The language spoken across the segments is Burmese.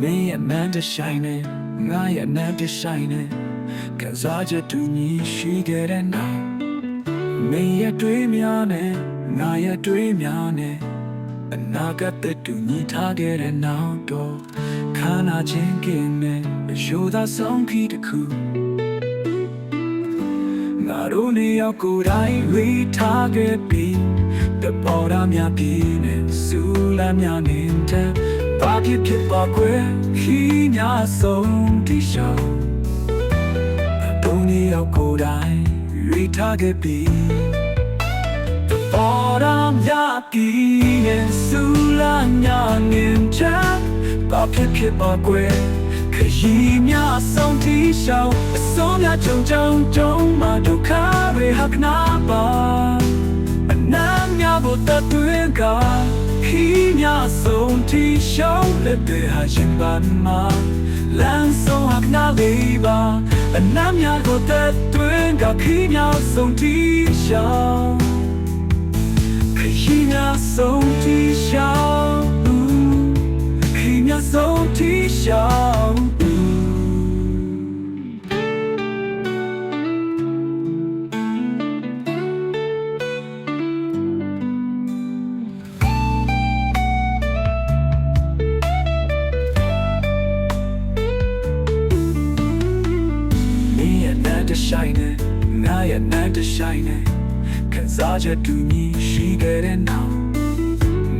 မင်းရဲ့မန်တဆိုင်နေငါရဲ့နန်းတဆိုင်နေကစားချက်တူညီရှိခဲ့တဲ့နောက်မင်းရဲ့တွေးများနဲ့ငါရဲ့တွေးများနဲ့အနာဂတ်တဲ့တူညီထားခဲ့တဲ့နောက်တော့ခန္ဓာချင်းကင်းနဲ့အယူသာဆုံးခီးတစ်ခုငါတို့နေရောက်ကိုယ်တိုင်ဝေးထားခဲ့ပြီးတပေါ်ရမြပြင်းနဲ့စူလာမြနေတဲ့ ဘာဖြစ်ဖြစ်ပါကွယ်ခီးညာဆုံးတိရှောင်းအတုံးနေရောက်ကိုယ်တိုင်ဝေးထားခဲ့ပြီးတပေါ်ရမြပြင်းနဲ့စူလာမြနေတဲ့ဘာဖြစ်ဖြစ်ပါကွယ်ခရီးများဆုံးတီရှောင်းအစုံများကြုံကြုံကြုံမှဒုက္ခတွေဟကနာပါအနာများဘတတွင်က ခရီးများဆုံးတီရှောင်းလက်တွေဟာရှင်ပါမှာလမ်းဆုံးဟကနာလေးပါအနာများကိုတတွင်ကခရီးများဆုံးတီရှောင်းခရီးများဆုံးတီရှောင်း ရဲ့နန်းတဆိုင်နဲ့ငါရဲ့နန်းတဆိုင်နဲ့ခံစားချက်တူညီရှိခဲ့တဲ့နောက်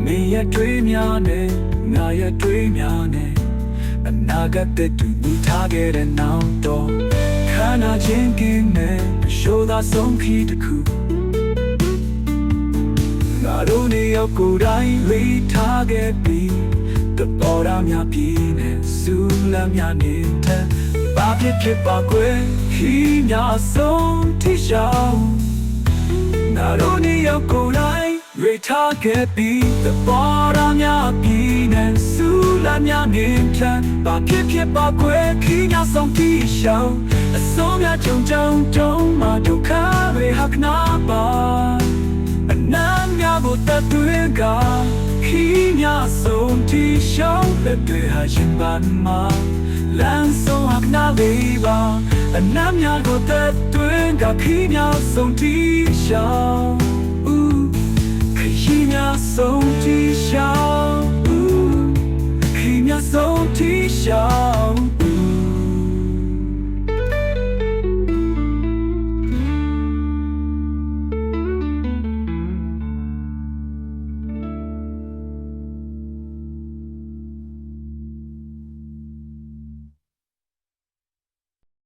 မင်းရဲ့တွေးများနဲ့ငါရဲ့တွေးများနဲ့အနာဂတ်တဲ့တူညီထားခဲ့တဲ့နောက်တော့ခန္ဓာချင်းကင်းနဲ့ရှိုးသာဆုံးခီးတစ်ခုငါတို့နေရောက်ကိုယ်တိုင်လေးထားခဲ့ပြီးတပေါ်ရများပြင်းနဲ့စူလမ်းများနေတဲ့ ဘာဖြစ်ဖြစ်ပါကွယ်ခီးများဆုံးထိရှောင်းနာတို့နေရောက်ကိုယ်လိုက်ရေထားခဲ့ပြီးတပေါ်ရများပြီးနဲ့စူလာများနေချမ်းဘာဖြစ်ဖြစ်ပါကွယ်ခီးများဆုံးထိရှောင်းအစုံများကြုံကြုံကြုံမှဒုက္ခတွေဟကနာပါအနာများကိုတတ်တွင်ကခီးများဆုံး ထိရှောင်းလက်တွေဟာရှင်ပါမှာလမ်းဆုံးအကနာလေးပါအနမ်းများကိုတက်တွင်ကခီးများ